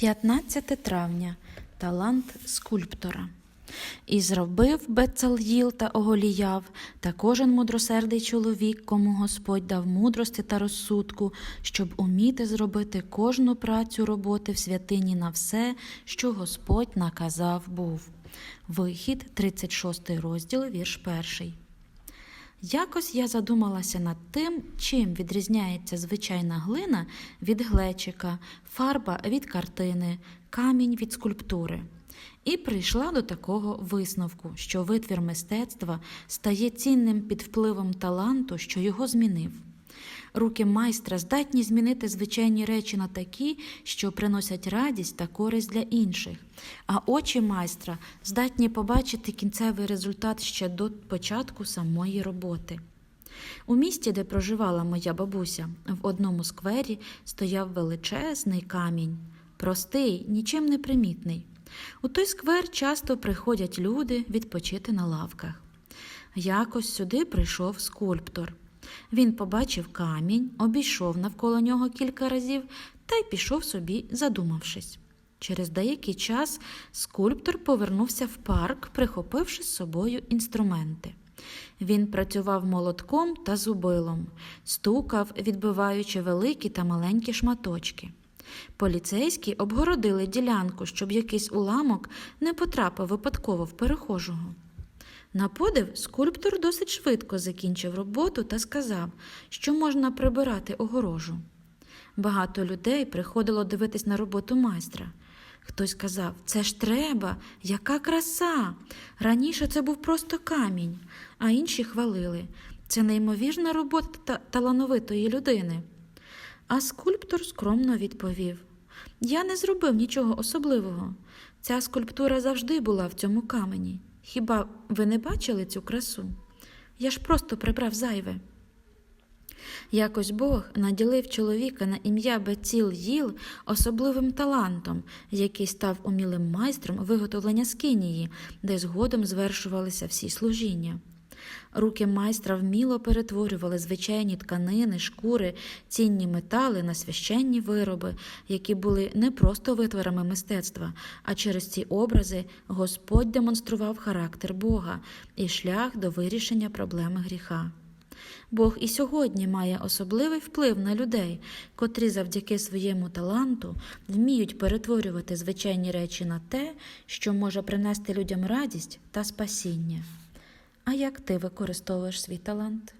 15 травня талант скульптора. І зробив Бецал'їл та Оголіяв та кожен мудросердий чоловік, кому Господь дав мудрості та розсудку, щоб уміти зробити кожну працю роботи в святині на все, що Господь наказав був. Вихід, 36 розділ, вірш 1. Якось я задумалася над тим, чим відрізняється звичайна глина від глечика, фарба від картини, камінь від скульптури. І прийшла до такого висновку, що витвір мистецтва стає цінним під впливом таланту, що його змінив. Руки майстра здатні змінити звичайні речі на такі, що приносять радість та користь для інших, а очі майстра здатні побачити кінцевий результат ще до початку самої роботи. У місті, де проживала моя бабуся, в одному сквері стояв величезний камінь, простий, нічим не примітний. У той сквер часто приходять люди відпочити на лавках. Якось сюди прийшов скульптор. Він побачив камінь, обійшов навколо нього кілька разів та й пішов собі, задумавшись. Через деякий час скульптор повернувся в парк, прихопивши з собою інструменти. Він працював молотком та зубилом, стукав, відбиваючи великі та маленькі шматочки. Поліцейські обгородили ділянку, щоб якийсь уламок не потрапив випадково в перехожого. На подив скульптор досить швидко закінчив роботу та сказав, що можна прибирати огорожу. Багато людей приходило дивитись на роботу майстра. Хтось казав, це ж треба, яка краса! Раніше це був просто камінь, а інші хвалили. Це неймовірна робота та- талановитої людини. А скульптор скромно відповів: Я не зробив нічого особливого. Ця скульптура завжди була в цьому камені. Хіба ви не бачили цю красу? Я ж просто прибрав зайве. Якось Бог наділив чоловіка на ім'я Беціл Їл особливим талантом, який став умілим майстром виготовлення скинії, де згодом звершувалися всі служіння. Руки майстра вміло перетворювали звичайні тканини, шкури, цінні метали на священні вироби, які були не просто витворами мистецтва, а через ці образи Господь демонстрував характер Бога і шлях до вирішення проблеми гріха. Бог і сьогодні має особливий вплив на людей, котрі завдяки своєму таланту вміють перетворювати звичайні речі на те, що може принести людям радість та спасіння. А як ти використовуєш свій талант?